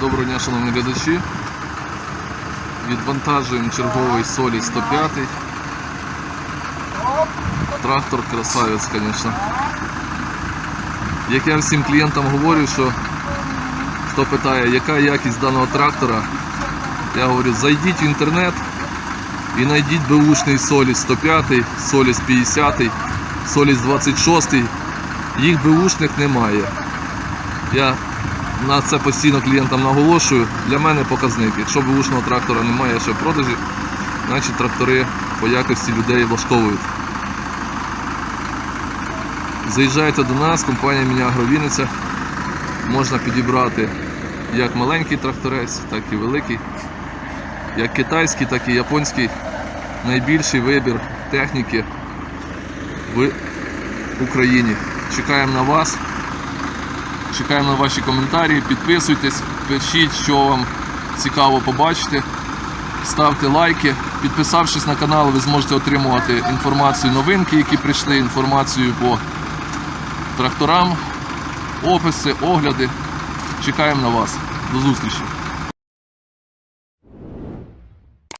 Доброго дня, шановні глядачі. Відвантажуємо черговий солі 105. Трактор красавець, звісно. Як я всім клієнтам говорю, що хто питає, яка якість даного трактора, я говорю, зайдіть в інтернет і знайдіть беушний соліс 105, соліс 50, соліс 26. Їх беушних немає. Я на це постійно клієнтам наголошую. Для мене показник. Якщо бушного трактора немає ще в продажі, значить трактори по якості людей влаштовують. Заїжджайте до нас, компанія Мінягро Вінниця. Можна підібрати як маленький тракторець, так і великий, як китайський, так і японський. Найбільший вибір техніки в Україні. Чекаємо на вас. Чекаємо на ваші коментарі, підписуйтесь, пишіть, що вам цікаво побачити. Ставте лайки. Підписавшись на канал, ви зможете отримувати інформацію, новинки, які прийшли, інформацію по тракторам, описи, огляди. Чекаємо на вас. До зустрічі!